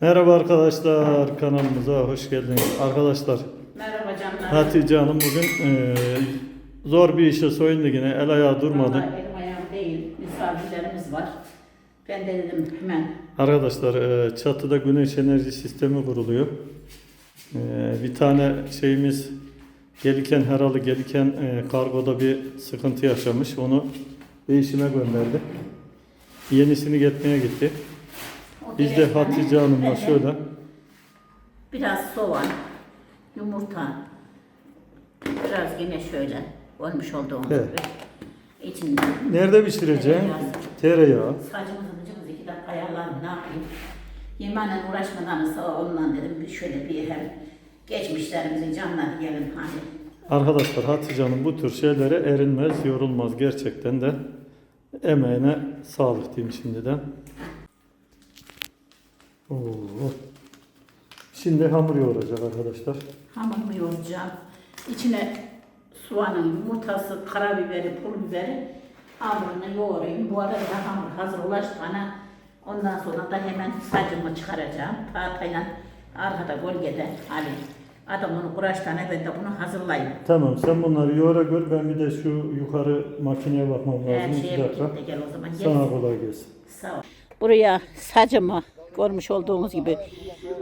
Merhaba arkadaşlar kanalımıza hoş geldiniz. Arkadaşlar Merhaba canlar. Hatice Hanım bugün e, zor bir işe soyundu yine el ayağı durmadı. Vallahi elim ayağım değil. Misafirlerimiz var. Ben de dedim hemen Arkadaşlar e, çatıda güneş enerji sistemi kuruluyor. E, bir tane şeyimiz gelirken herhalde gelirken e, kargoda bir sıkıntı yaşamış. Onu değişime gönderdi. Yenisini getmeye gitti. Biz de Hatice Hanım'la şöyle Biraz soğan, yumurta, biraz yine şöyle olmuş olduğumuz Evet. gibi. İçinde nerede pişireceğim? Tereyağı. saçımızı bıcımızı iki dakika ayarlarım ne yapayım. Yemeğle uğraşmadan sağ ondan dedim bir şöyle bir hem geçmişlerimizin canları gelin hani. Arkadaşlar Hatice Hanım bu tür şeylere erinmez, yorulmaz gerçekten de. Emeğine sağlık diyeyim şimdiden. Oo. Şimdi hamur yoğuracak arkadaşlar. Hamurumu yoğuracağım. İçine soğanın, yumurtası, karabiberi, pul biberi hamurunu yoğurayım. Bu arada da hamur hazır ulaştığına ondan sonra da hemen sacımı çıkaracağım. Tahtayla arkada gölgede hani adamın uğraştığına ben de bunu hazırlayayım. Tamam sen bunları yoğura gör. Ben bir de şu yukarı makineye bakmam lazım. Her şeye dakika. bir de gel o zaman. Sana kolay gelsin. Sağ ol. Buraya sacımı görmüş olduğunuz gibi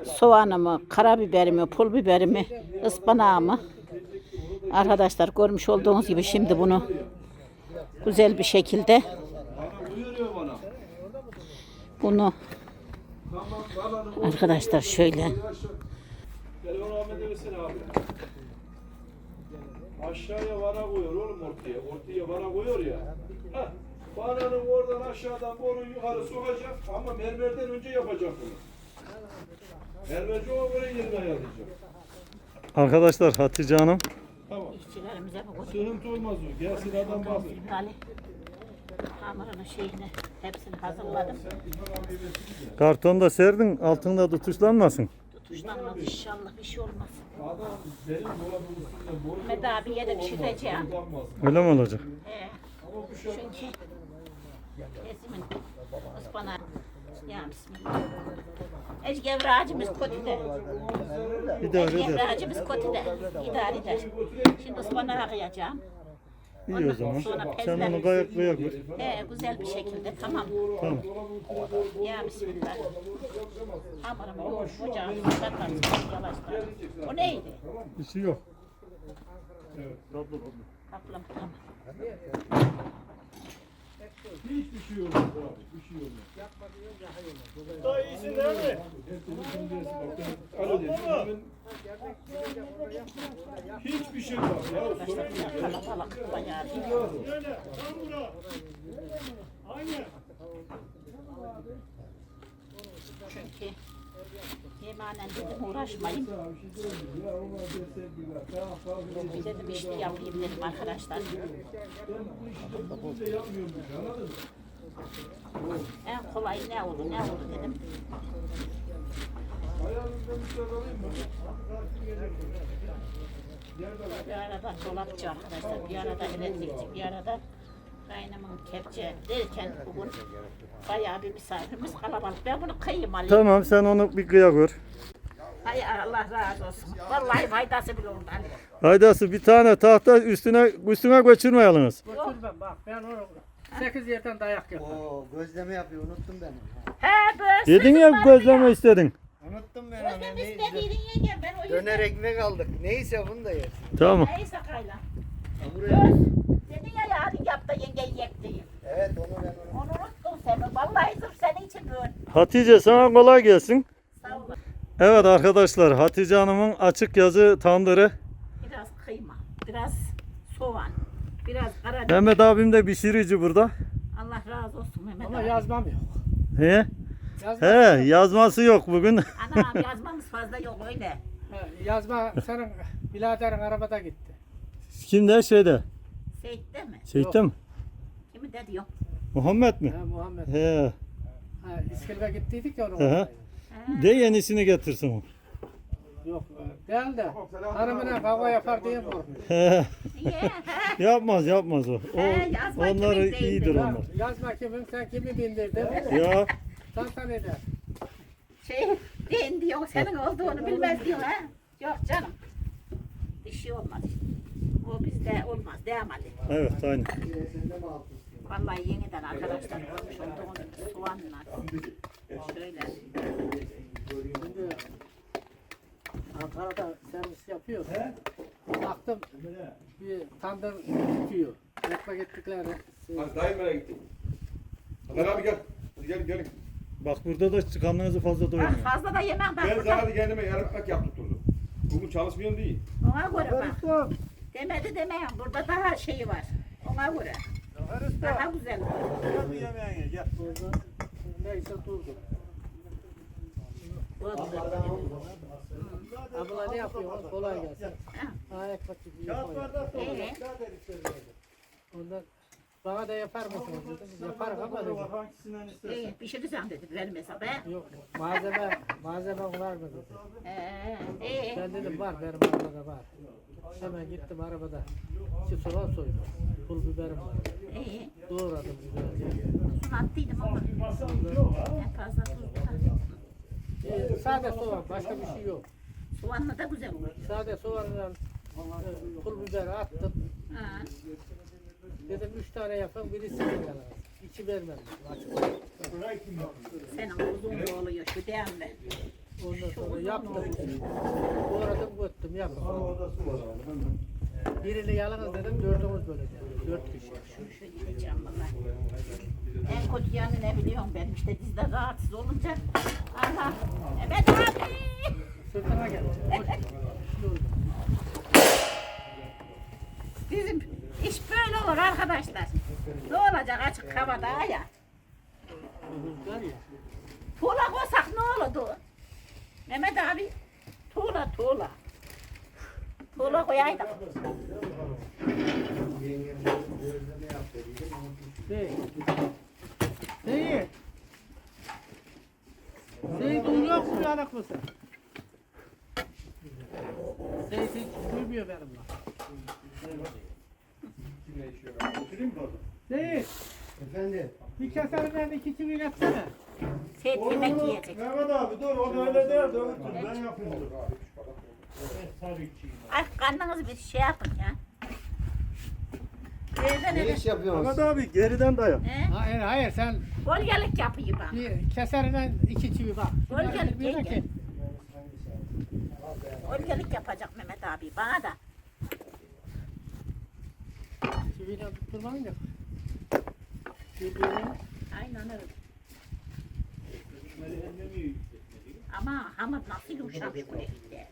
soğanımı, karabiberimi, pul biberimi, ıspanağımı arkadaşlar görmüş olduğunuz gibi şimdi bunu güzel bir şekilde bunu arkadaşlar şöyle. Aşağıya vara koyuyor oğlum ortaya. Ortaya vara koyuyor ya. Heh. Vananın oradan aşağıdan boruyu yukarı sokacak ama mermerden önce yapacak bunu. Mermerci o oraya yerini ayarlayacak. Arkadaşlar Hatice Hanım Tamam. işçilerimize bu Sıkıntı olmaz o. Gelsin adam baksın. Ali hamurunun şeyini hepsini hazırladım. kartonda serdin altında tutuşlanmasın. Tutuşlanmaz inşallah bir şey olmaz. Adam benim dolabın üstünde boru Mehmet abiye de pişireceğim. kullanmaz. Öyle mi olacak? Şey çünkü Esimin ıspanağı. Ya bismillah. Ecgevre ağacımız kötüde. İdare eder. ağacımız kötüde. İdare eder. Şimdi ıspanağı kıyacağım. İyi o zaman. Sen onu gayet kıyak ver. Ee, güzel bir şekilde tamam. Tamam. Ya bismillah. Hamurumu yoğurup ocağımı kapatıp yavaştan. O neydi? Bir şey yok. Kaplam tamam. Hiçbir şey olmaz abi. Bir şey olmaz. Daha iyisin değil mi? Alo dedim. Hiçbir şey yok ya. Sorun yok. Kalabalık bayağı bir. Çünkü yemeğine dedim uğraşmayayım. Bir dedim işte yapayım dedim arkadaşlar. En kolay ne olur ne olur dedim. Bir arada dolapçı arkadaşlar, bir arada elektrikçi, bir arada kaynamın kepçe derken bugün bayağı bir misafirimiz kalabalık. Ben bunu kıyayım alayım. Tamam sen onu bir kıyak ver. Hay Allah razı olsun. Vallahi faydası bile oldu. Ali. Haydası bir tane tahta üstüne üstüne göçürmeyalınız. Götürmem bak ben onu 8 yerden dayak yedim. Oo gözleme yapıyor unuttum ben. onu. He böyle. Dedin ya gözleme istedin. Unuttum ben onu. Gözlem Ne- istediğin yenge ben o Döner yüzden. ekmek aldık. Neyse bunu da yersin. Tamam. Neyse kayla. Buraya. Göz. Yarın yap da yenge yiyek diye. Evet onu ben onu. Onu unuttum seni. Vallahi sırf senin için böyle. Hatice sana kolay gelsin. Sağ ol. Evet arkadaşlar Hatice Hanım'ın açık yazı tandırı. Biraz kıyma, biraz soğan, biraz karabiber. Mehmet abim de pişirici burada. Allah razı olsun Mehmet Ama abi. yazmam yok. He? Yazma, He yazması yok bugün. Anam yazmamız fazla yok öyle. He, yazma senin biraderin arabada gitti. Kimde şeyde? Seyit'te mi? Şeyde mi? Kimi de diyor? Muhammed mi? He, Muhammed. He. Ha, İskilip'e gittiydik ya hı. oradaydı. De yenisini getirsin o. Yok değil de hanımına kavga yapar diye korkmuyor. He. Niye? Yapmaz yapmaz o. o He, yazma onları kimin değil iyidir. Ya, onlar. yazma kimin sen kimi bindirdin? Ya Tantan eder. şey, Ben diyor senin olduğunu bilmez diyor ha. Yok canım. Bir şey olmaz. O bizde olmaz. Devam hadi. Evet aynen. Vallahi yeniden arkadaşlar görmüş olduğunuz gibi soğanlar. Şöyle. Ankara'da servis yapıyor. Baktım bir tandır tutuyor. Ekmek ettikleri. Hadi dayım nereye gitti? Hadi abi gel. Hadi gel gelin. Bak burada da karnınızı fazla doyurmuyor. fazla da yemem Ben ben burada. hadi kendime yarım ekmek yaptırdım. Bugün çalışmıyorum değil. Ona göre bak. Demedi demeyin. Burada daha şeyi var. Ona göre. Daha güzel var. Orada neyse durdu. Güzel. Abla ne yapıyor? Kolay gelsin. Ha. Ha ekmek gibi yapıyor. Ee, Ondan bana da yapar mısınız dedim. Yaparım ama dedim. iyi pişireceğim dedi benim hesaba. Yok malzeme malzeme var mı dedi. Ee, iyi. Ben dedim var benim arabada var. Hemen gittim arabada. İki soğan soydum. Pul biberim var. İyi. Doğradım güzelce. Tuzunu attıydım ama. En fazla tuz da. Ee, sade soğan başka bir şey yok. Soğanla da güzel olur. Sade soğanla e, pul biberi attım. Ha. Dedim üç tane yapın birisi yalan. İki vermedim. Açık. Senin uzun oluyor şu değil mi? Ondan sonra yaptım. Doğradım göttüm yaptım. Birini yalnız dedim dördümüz böleceğiz. Dört kişi. Şu şu yiyeceğim vallahi. En kötü yanı ne biliyorum benim işte dizde rahatsız olunca. Aha. Evet abi. Sırtıma. Dur. Bizim iş böyle olur arkadaşlar. Ne olacak açık havada ya. Tuğla koysak ne olurdu? Mehmet abi. Tuğla tuğla. Tuğla koyaydık. Şeyi. Şeyi duyuyor musun uyanık mısın? Şey hiç duymuyor benim bak. Şey. Efendim. Bir keserden iki çivi getsene. Seyit yemek yiyecek. Mehmet abi dur o öyle değil. Dur ben yapayım dur. Ay karnınızı bir şey yapın ya. Nereden Ne eve? iş yapıyorsunuz? abi geriden dayan. He? Hayır hayır sen Gölgelik yapayım ben. bir keserden iki çivi bak. Şunları Gölgelik birbirine yenge. kes. Gölgelik yapacak Mehmet abi bana da. Çiviyle tutturman yok. Birbirine. Aynen öyle. Ama hamur nasıl yumuşak şu renkte.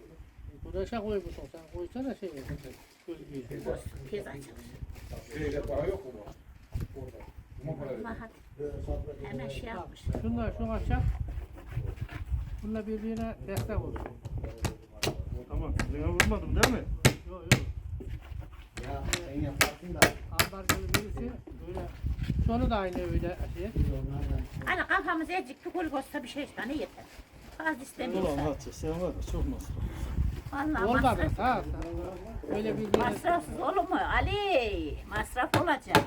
Güneşe koymuşsun sen. Koysana şey. Gölgeyi. Tez açılır. Şeyle para yok mu? Orada. Buna. Hemen şey yapmış. Şunlar şunu açacak. Bununla birbirine destek olsun. Tamam. Eline vurmadım değil mi? Yok yok. Ya sen yaparsın da. Ambargalı birisi böyle. Sonu da aynı öyle şey. Hani kafamız ecik bir gol olsa bir şey işte ne yeter. Fazla Ulan istemiyorsa. Hatice sen var ya çok masraf. Vallahi Olmadı masraf. sağ Öyle birbirine. Masrafsız olur mu Ali? Masraf olacak.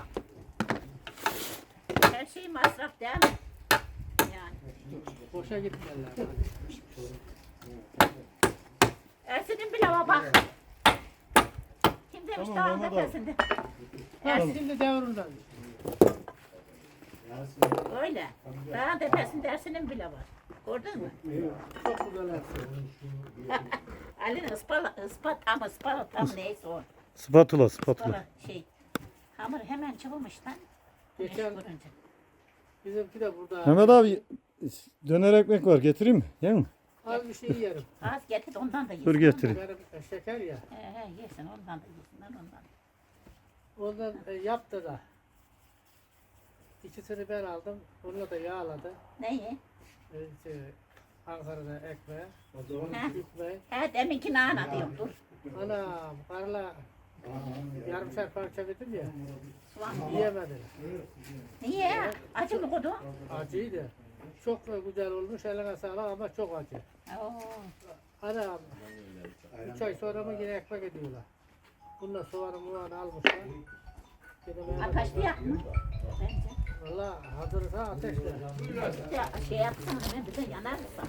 Her şey masraf değil mi? Yani. Boşa gitmeler. Ersin'in bile bak. Kim demiş Tamam, dağın Mehmet abi. tepesinde? Ha, şimdi devrinden. Öyle. Dağın tepesinde Ersin'in bile var. Gördün mü? Çok güzel yaptı. Ali'nin ıspala, ıspat ama ıspala tam neyse o. Spatula spatula. Ispala şey. Hamur hemen çıkılmış lan. Güneş Geçen görünce. bizimki de burada. Mehmet abi döner ekmek var getireyim mi? Değil mi? Az bir şey yerim. Az getir ondan da yesin. Dur getireyim. Şeker ya. He he yesin ondan da yesinler ondan. Ondan e, yaptı da. İkisini ben aldım. Onu da yağladı. Neyi? E, şey, Ankara'da ekmeğe. Ha? Ekmeği. He deminki nana diyorum dur. Anam karla yarımşar parça verdim ya. Soğan. Yiyemediler. Niye? Acı mı kodu? Acıydı. Çok güzel olmuş eline sağlık ama çok acı. Oo. Anam. Üç ay sonra mı yine ekmek ediyorlar. Bununla soğanı muğanı almışlar. Ateşli yakma. Valla hazırsa ateşle. Ya şey yapsana ben bir de yanarsa.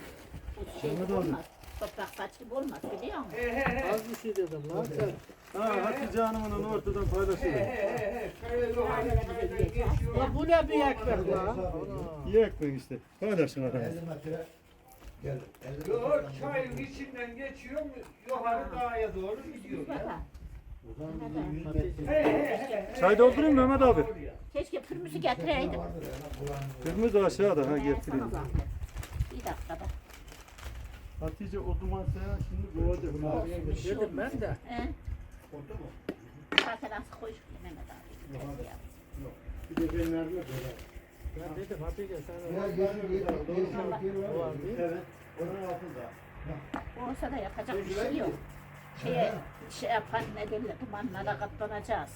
Şey abi. olmaz. Toprak saç gibi olmaz biliyor musun? Az bir şey dedim lan sen. Ha Hatice Hanım'ın ortadan paylaşıyor. Ya bu ne bir ekmek lan? İyi ekmek işte. Paylaşın aranızda. 50 metre. Gel. 50 Yok metre. çayın içinden geçiyor mu? Yukarı dağa doğru gidiyor ya. 100 metre. Çay doldurayım mı Mehmet abi? Keşke pürmüzü getireydim. Kırmızı aşağıda ha getireyim. Bir dakikada. Hatice o duman sen şimdi kovacak. Bir şey Dedim olmaz. ben de. He? Oldu mu? Zaten az koy Mehmet abi. Bir de ben nerede böyle. Ben dedim Hatice sen Ya var değil mi? Evet. Onun altında. Olsa da yapacak bir şey yok. Şeye, şey yapan ne derler, dumanlara katlanacağız.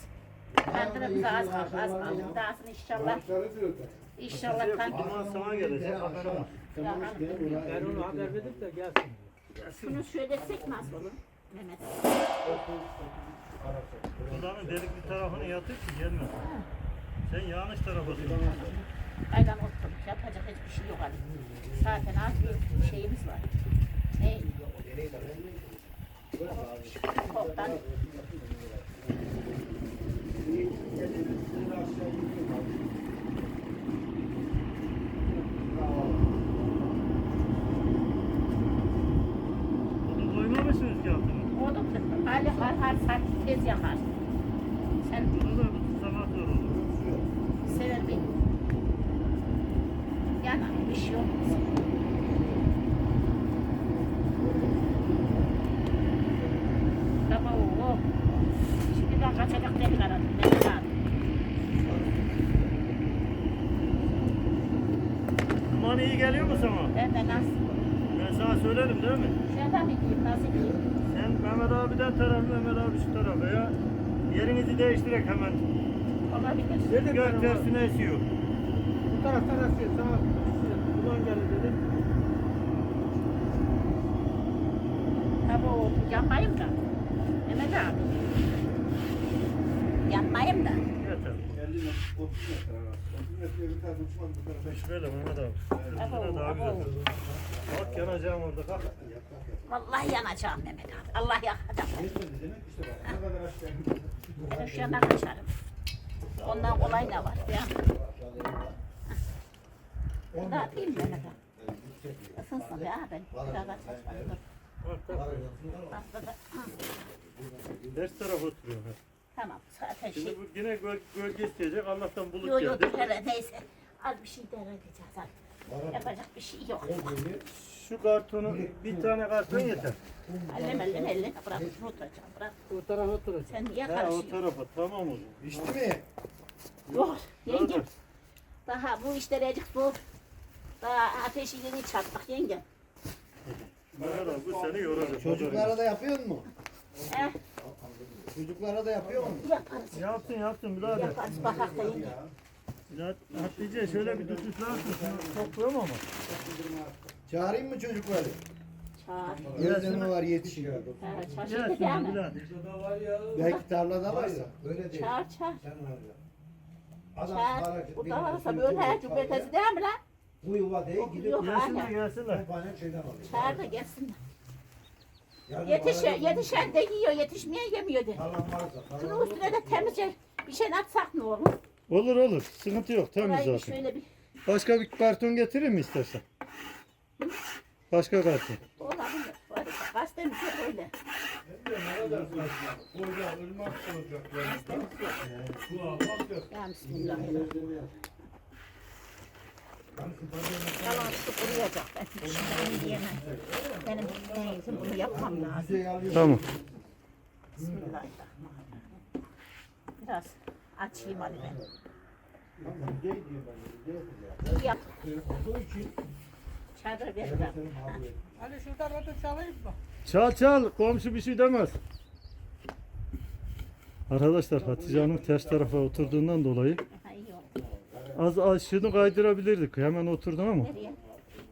Kandırımız az kaldı, az kaldı. Dahasını inşallah, inşallah kandırımız. Duman sana gelecek. Tamam işte. buna- Ben onu haber verdim de gelsin. Şunu şöyle etsek nasıl olur? Mehmet. Kulağının delikli tarafını yatır ki gelmez. Sen yanlış tarafa Aydan oturduk, yapacak hiçbir şey yok Ali. Zaten az bir şeyimiz var. Ne? Toptan Bunu koymamışsınız ki altına. Oğlum Ali har har saat tez yakar. Sen Bunu da sabah zor olur. sever beni. Yani bir şey olmaz. Baba oğlum. Şimdi ben kaçacak delik aradım. Mehmet abi. Duman iyi geliyor mu sana? Ben de nasıl? Ben sana söylerim değil mi? Şurada mı diyeyim? Nasıl diyeyim? Sen Mehmet abiden taraf, Mehmet abi şu tarafa ya. Yerinizi değiştirek hemen. Olabilir. Gök tersine esiyor. Bu taraftan asıyor. Sana duman geldi dedim. Tabii o yanmayayım da. Mehmet abi. Yanmayayım da. Yeter. 50 metre, 30 metre arası. 30 metreye bir tane uçmaz bu tarafa. İş böyle Mehmet abi. Üstüne daha güzel. Bak yanacağım orada kalk. Vallahi yanacağım Mehmet abi. Allah yakacak. Yetmedi demek işte bak. Ne kadar aşağı Ben şu yana kaçarım. Ondan kolay ne var? Ya. Ne yapayım Mehmet abi? Isınsın be abi. Biraz açarım. Dur. Bak bak. Bak, bak, bak. Hı, Ters tarafa oturuyor. Tamam zaten Şimdi şey. bu yine göl, gölge isteyecek. Allah'tan bulut Yo yo geldi. dur hele neyse. Az bir şey idare edeceğiz hadi. Yapacak bir şey yok. Şu kartonu bir tane karton yeter. Ellem ellem ellem. Bırak oturacağım. Bırak. O tarafa oturacak. Sen niye Ha o karışıyorsun? tarafa tamam o zaman. Pişti mi? Yok yengem. Daha bu işler ecik zor. Daha ateşi yeni çarptık yengem. Abi bu seni yoracak. Çocuklara da yapıyor mu? Eh Çocuklara da yapıyor mu? yaparız. Yaptın yaptın birader. Yaparız bakak da yengem. Ya Hatice şöyle bir tutuklarsın şunu topluyorum ama. Çağırayım mı çocukları? Çağır. Gözleme var yetişiyor. Ha, çarşı Gel dedi ama. şimdi birader. Belki tarlada varsa. Öyle değil. Çağır çağır. Sen nerede? Adam Çağır. Bu da varsa böyle her cumartesi değil mi lan? Bu yuva değil gidip yok. Gelsinler Aynen. gelsinler. kütüphane şeyden alıyor. Çağır da gelsin. Yani Yetişe, yetişen de yiyor, yetişmeyen yemiyor de. Şunun üstüne de temizce bir şey atsak ne olur? Olur olur. Sıkıntı yok. Temiz Orayı zaten. şöyle bir Başka bir karton getirir mi istersen? Başka karton. olabilir. Var ya, Gazetemiz yok öyle. Ne kadar saçma. Koca ırmak olacak. Gazetemiz yok. Su almak yok. Ya Bismillahirrahmanirrahim. Yalan kuruyacak. Ben hiç şey diyemem. Benim en iyisi bunu yapmam lazım. Tamam. Bismillahirrahmanirrahim. Biraz açayım hadi ben. Yap. Çadır ver abi. Hadi şuradan otur çalayım mı? Çal çal. Komşu bir şey demez. Arkadaşlar Hatice Hanım ters tarafa oturduğundan dolayı. Az az şunu kaydırabilirdik. Hemen oturdum ama. Nereye?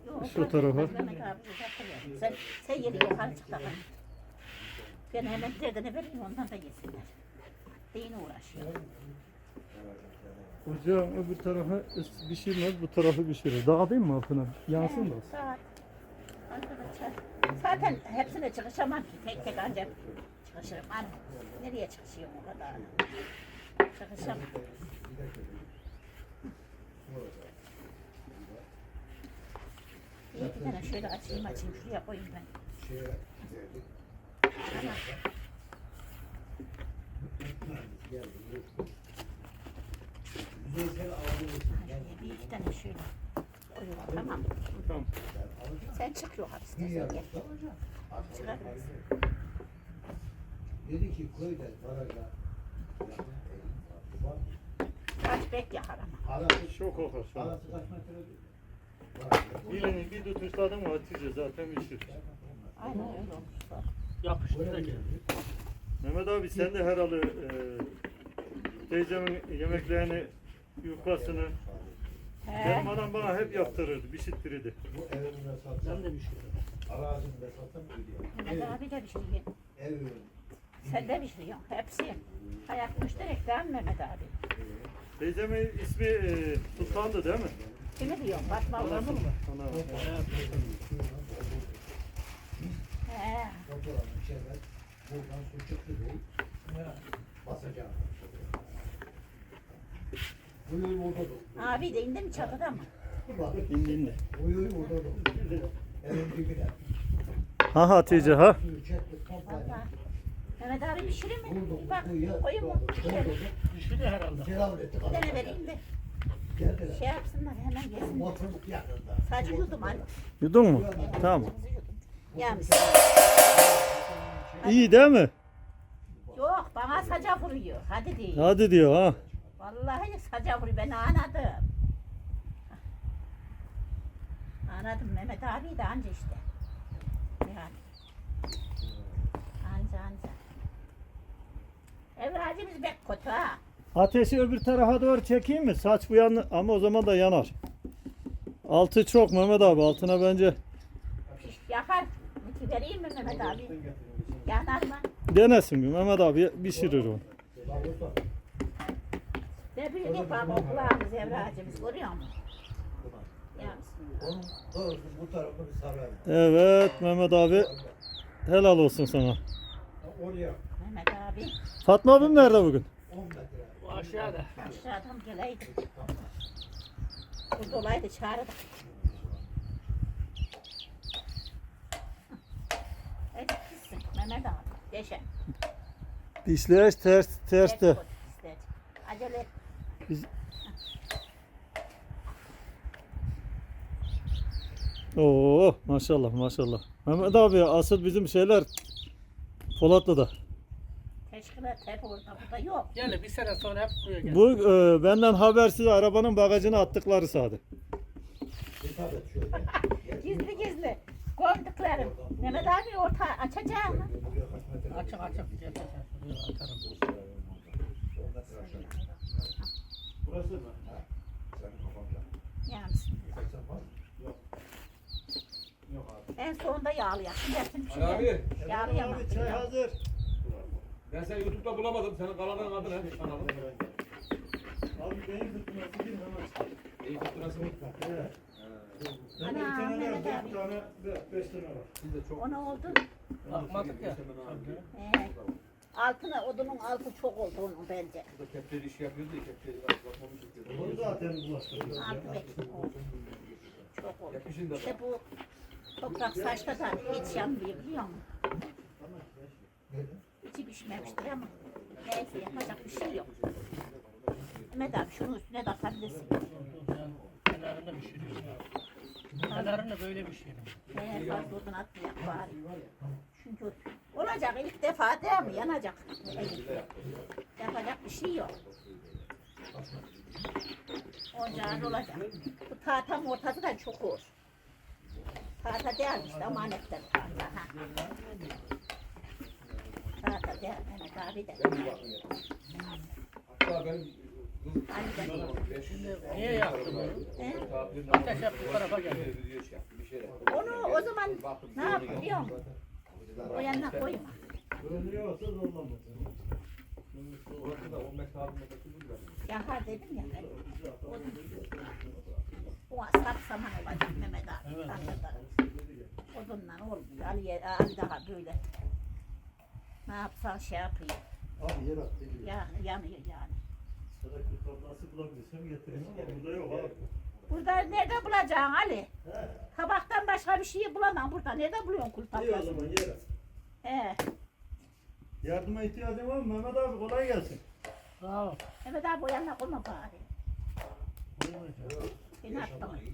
Yok, Şu tarafa. Mehmet abi. Sen, sen yeri yukarı çık da bak. Ben hemen derdine vereyim ondan da yesinler. Beyni uğraşıyor. Ocağın öbür tarafa pişirmez, bu tarafı pişirir. Dağıtayım mı altına? Yansın da. Saat. Arkadaşlar zaten hepsine çıkışamam ki tek tek ancak çıkışırım. Hani nereye çıkışıyorum o kadar? Çıkışamam. Bir tane şöyle açayım bir iki tane. Sen çık yukarı istersen? Dedi ki köyde barajda Kaç bek yakar ama. arası kaç metre? Birini bir tutuşladın mı Hatice zaten pişir. Aynen öyle olmuş. Yapıştı da geldi. Mehmet abi sen de herhalde e, teyzemin yemeklerini, yufkasını, He. benim adam bana hep yaptırırdı, pişirttirirdi. Bu evimde Ben satsam, de bir şey yedim. arazimde satsam gidiyor. Mehmet abi de bir şey yiyin. Evim. Sen de bir şey yiyin. Hepsi. Hayat müşterek değil mi Mehmet abi? Teyzemin ismi e, Sultan'dı değil mi? Kimi diyorsun? Ana. He. Buradan su çıktı. Basacağım. Uyuyu orada dur. Abi de indi mi çatıda mı? Bak, İndin de. uyuyu orada dur. Evin dibine. Ha Hatice ha? Mehmet abi pişirir mi? Bak koyun mu? Doldurduk. De herhalde. Selam ettik. Bir tane vereyim de Geldiler. şey yapsınlar hemen yesinler. Motorluk yakında. Sadece yudum al. Yudun mu? Tamam. Ya İyi değil mi? Yok bana saca vuruyor. Hadi değil. Hadi diyor ha. Vallahi saca vuruyor. Ben anladım. Anladım Mehmet abi de anca işte. Yani. Anca anca. Evracımız pek kötü ha. Ateşi öbür tarafa doğru çekeyim mi? Saç bu yan ama o zaman da yanar. Altı çok Mehmet abi. Altına bence yakar. Vereyim mi Mehmet abi? Yanar mı? denesin bir Mehmet abi pişirir onu. Ne büyük bak okulağımız evracımız görüyor musun? Onun doğrusu bu. Evet Mehmet abi. Helal olsun sana. Oraya Mehmet abi Fatma abim nerede bugün? 10 metre. Bu aşağıda. aşağıdan geleydi. Bu dolaydı çağırdı. Evet gitsin Mehmet abi. Deşen. Dişleş ters terste. Acele et. Oo maşallah maşallah. Mehmet abi asıl bizim şeyler Polatlı'da. Hep orada burada yok. Yani bir sene sonra hep buraya geldi. Bu e, benden habersiz arabanın bagajına attıkları şöyle. Gizli gizli. Koyduklarım. Mehmet abi orta açacağım. Açık açık. Gel, gel, gel. Atarım. 10 metre aşağı. Burası mı? Senin kafanda. Yani 80 var mı? en sonunda. Hepsini Ali abi, Yağlayamam. Abi çay hazır. Ben seni YouTube'da bulamadım. Senin kanalın adı ne? Kanalın. Abi benim tutması bir hemen çıkar. İyi tutturası mı? Evet. Ana, bir tane var, bir tane, be- beş tane var. Biz de çok O ne oldu? Bakmadık ya. Ee, altına odunun altı çok oldu onun bence. Burada kepçeli iş yapıyordu ya, kepçeli bakmamız Onu yapıyordu. zaten bulaştırıyor. Altı oldu. Çok oldu. Yapışın da İşte bu toprak saçta da hiç yanmıyor biliyor musun? İçi pişmemiştir ama neyse yapacak bir şey yok. Mehmet abi şunun üstüne de atabilirsin. Kenarında bir şey yok. Kenarında böyle bir şey. Ee, fazla odun atmayak bari. Çünkü olacak ilk defa değil mi? Yanacak. Yapacak bir şey yok. Ocağın olacak. Bu tahtanın ortası da çok hoş. Tahta değilmiş de amanetten tahta. Ha. Tahta değil Mehmet abi de. Hani. Onu o zaman ne yap? O yanına koyma. Görünüyorsa zorlamaz. Orası da 10 metre 6 metre sürdü Yakar dedim ya ben. O asap saman olacak Mehmet abi. Evet. Odunla olmuyor. Ali, Ali daha böyle. Ne yapsan şey yapıyor. Abi yer at geliyor. Ya, yanıyor yani. Sadaklı tablası bulabilirsem getireyim ama burada yok abi. Burada nerede bulacaksın Ali? Kabaktan başka bir şey bulamam burada. Nerede buluyorsun kul İyi o zaman yer at. He. Yardıma ihtiyacın var mı Mehmet abi kolay gelsin. Sağ ol. Mehmet abi o yanına koyma bari. Beni atma.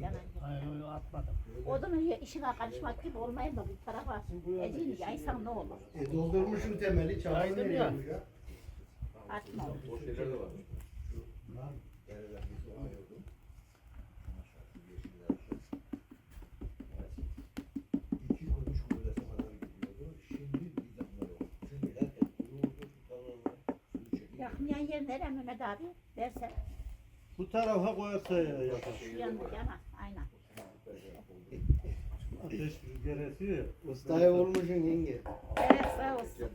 Yana. Hayır öyle atmadım. Odunun işine karışmak gibi olmayın da bir tarafa ecini yaysan ne olur? E doldurmuşum temeli nereye ya. ya? Atma. O şeyler de var. Yakmayan yer nere Mehmet abi? Versen. Bu tarafa koyarsa ya yapar. Şu yanına yana. Aynen. Ateş rüzgar esiyor ya. Ustaya olmuşsun yenge. Evet sağ olsun.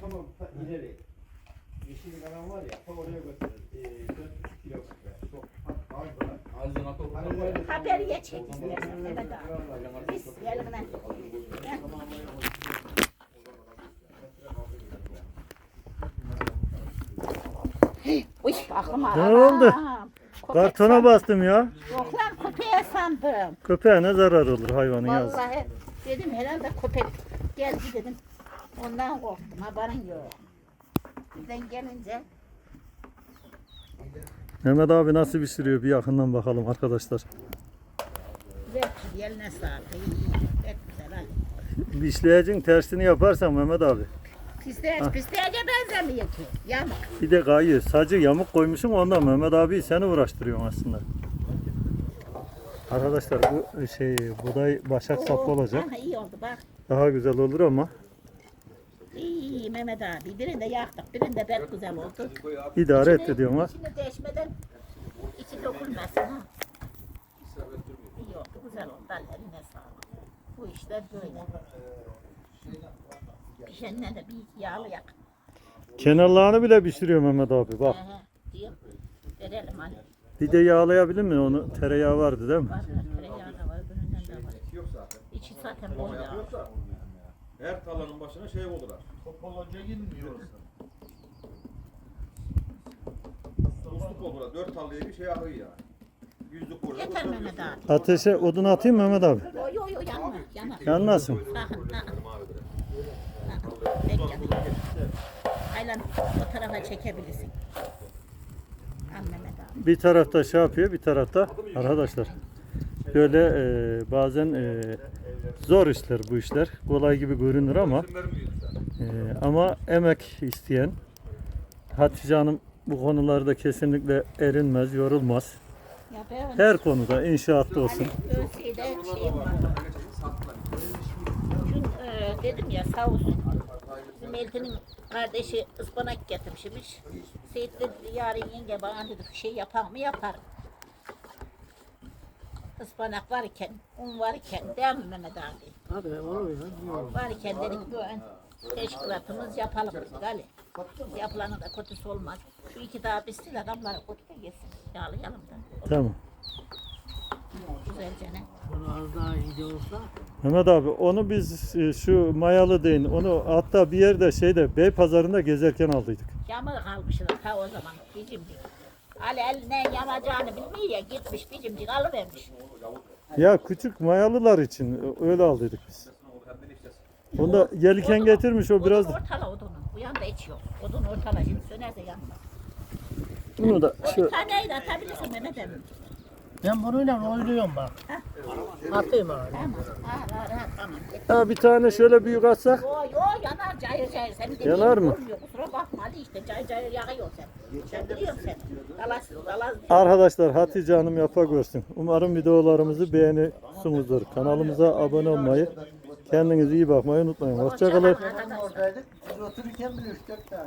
Tamam, ta ileri. Yeşil alan var ya, oraya götürür. Ee, 4,5 kilometre. Çok orada var. Haberiye çek istersen. Biz yerine. Uy aklım Ne oldu? Köpek Kartona bastım ya. Yok lan köpeğe sandım. Köpeğe ne zarar olur hayvanın yazık. Vallahi dedim herhalde köpek geldi dedim. Ondan korktum haberin yok. Birden gelince Mehmet abi nasıl pişiriyor bir yakından bakalım arkadaşlar. güzel ki eline sağlık. iyi, iyi. Pek güzel hadi. Bişleyicin tersini yaparsan Mehmet abi. Pisteğe, pisteğe benzemiyor ki. Yamuk. Bir de kayı sacı yamuk koymuşsun ondan Mehmet abi seni uğraştırıyorsun aslında. Arkadaşlar bu şey buğday başak saplı olacak. Ha, iyi oldu bak. Daha güzel olur ama İyi, Mehmet abi. Birinde yaktık, birinde pek güzel oldu. idare İçine- et diyorum ha. İçine değişmeden içi dokunmasın ha. İyi oldu, güzel oldu. Eline sağlık. Bu işler böyle. Pişenine de bir iki yağlı yak. Kenarlarını bile pişiriyor Mehmet abi bak. He he. Verelim hani. Bir de yağlayabilir mi onu? Tereyağı vardı değil mi? Var tereyağı da var, öbüründen de var. İçi zaten bol yağ. Her tarlanın başına şey oldular. Topolonca girmiyor. Usluk oldular. Dört tarlaya bir şey ahıyor yani. Yüzlük burada. Yeter Mehmet abi. Ateşe odun atayım Mehmet abi. Yo yo yo yanma, yanar. Yanmasın. Bekle. Aylan o tarafa çekebilirsin. Al Mehmet abi. Bir tarafta şey yapıyor bir tarafta arkadaşlar. Böyle e, bazen e, zor işler bu işler. Kolay gibi görünür ama e, ama emek isteyen Hatice Hanım bu konularda kesinlikle erinmez, yorulmaz. Her konuda inşaatta olsun. e, dedim ya sağ olsun. Bizim Elti'nin kardeşi ıspanak getirmişmiş. Seyit dedi yarın yenge bana dedi şey yapar mı yapar. Ispanak varken, un varken değil mi Mehmet abi? Hadi olur ya. Varken dedik böyle teşkilatımız yapalım dedik Ali. Yapılanı da kötüsü olmaz. Şu iki daha bitsin adamlar kötü de yesin. Yağlayalım da. Tamam. Güzelce ne? Bunu az daha iyi olsa. Mehmet abi onu biz e, şu mayalı deyin onu hatta bir yerde şeyde Bey pazarında gezerken aldıydık. Yağmur kalmışlar ta o zaman bicimcik. Ali eline yanacağını bilmiyor ya gitmiş bicimcik alıvermiş. Ya küçük mayalılar için öyle aldıydık biz. Onda gelirken getirmiş o biraz Odun ortala odunu. Bu yanda hiç yok. Odun ortala şimdi sönerse yanmaz. bunu da şu bir taneyi de atabilirsin Mehmet emmi. Ben bununla oynuyorum bak. Atayım abi. Ha, bir tane şöyle büyük atsak Yo yo yanar cayır cayır. Senin dediğin Yanar mı? olmuyor. Kusura bakma Ali işte cayır cayır yakıyor sen. Ben biliyorum seni. Dalas, dalas. Arkadaşlar Hatice Hanım yapa görsün. Umarım videolarımızı beğeniyorsunuzdur. Kanalımıza abone olmayı, kendinize iyi bakmayı unutmayın. Hoşçakalın. Oradaydık. Biz otururken bile 3-4 tane.